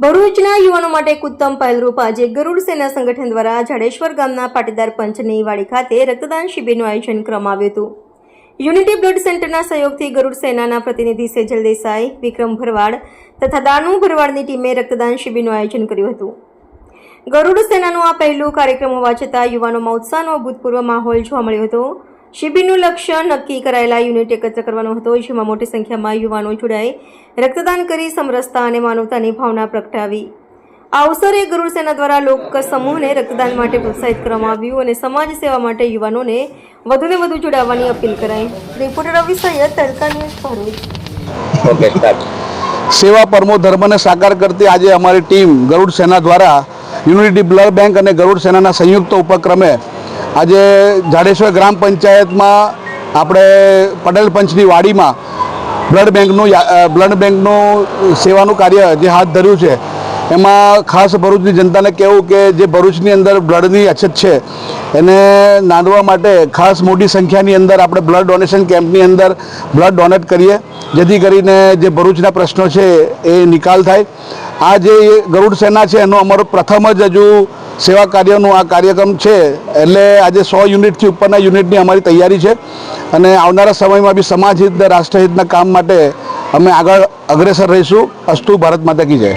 ભરૂચના યુવાનો માટે એક ઉત્તમ પહેલરૂપ આજે ગરુડ સેના સંગઠન દ્વારા જાડેશ્વર ગામના પાટીદાર પંચની વાડી ખાતે રક્તદાન શિબિરનું આયોજન કરવામાં આવ્યું હતું. યુનિટી બ્લડ સેન્ટરના સહયોગથી ગરુડ સેનાના પ્રતિનિધિ સેજલ દેસાઈ, વિક્રમ ભરવાડ તથા દાનુ ભરવાડની ટીમે રક્તદાન શિબિરનું આયોજન કર્યું હતું. ગરુડ સેનાનું આ પહેલું કાર્યક્રમ હોવા છતાં યુવાનોમાં ઉત્સાહનો અભૂતપૂર્વ માહોલ જોવા મળ્યો હતો. શિબિરનું લક્ષ્ય નક્કી કરાયેલા યુનિટ એકત્ર કરવાનો હતો. જેમાં મોટી સંખ્યામાં યુવાનો જોડાઈ રક્તદાન કરી સમરસતા અને માનવતાની ભાવના પ્રગટાવી. આ અવસરે ગરુડ સેના દ્વારા લોક સમૂહને રક્તદાન માટે પ્રોત્સાહિત કરવામાં આવ્યું અને સમાજ સેવા માટે યુવાનોને વધુને વધુ જોડાવાની અપીલ કરાઈ. રિપોર્ટર રવિ સૈયદ તડકા ન્યૂઝ સેવા પરમો ધર્મને સાકાર કરતી આજે અમારી ટીમ ગરુડ સેના દ્વારા યુનિટી બ્લડ બેંક અને ગરુડ સેનાના સંયુક્ત ઉપક્રમે આજે જાડેશ્વર ગ્રામ પંચાયતમાં આપણે પટેલ પંચની વાડીમાં બ્લડ બેંકનું બ્લડ બેંકનું સેવાનું કાર્ય જે હાથ ધર્યું છે, એમાં ખાસ ભરૂચની જનતાને કહેવું કે જે ભરૂચની અંદર બ્લડની અછત છે, એને નાંદવા માટે ખાસ મોટી સંખ્યાની અંદર આપણે બ્લડ ડોનેશન કેમ્પની અંદર બ્લડ ડોનેટ કરીએ, જેથી કરીને જે ભરૂચના પ્રશ્નો છે એ નિકાલ થાય. આ જે ગરુડ સેના છે એનો અમારો પ્રથમ જ હજુ સેવા કાર્યનું આ કાર્યક્રમ છે, એટલે આજે સો યુનિટથી ઉપરના યુનિટની અમારી તૈયારી છે. અને આવનારા સમયમાં બી સમાજ હિત રાષ્ટ્રહિતના કામ માટે અમે આગળ અગ્રેસર રહીશું. અસ્તુ ભારત માતા કી જય.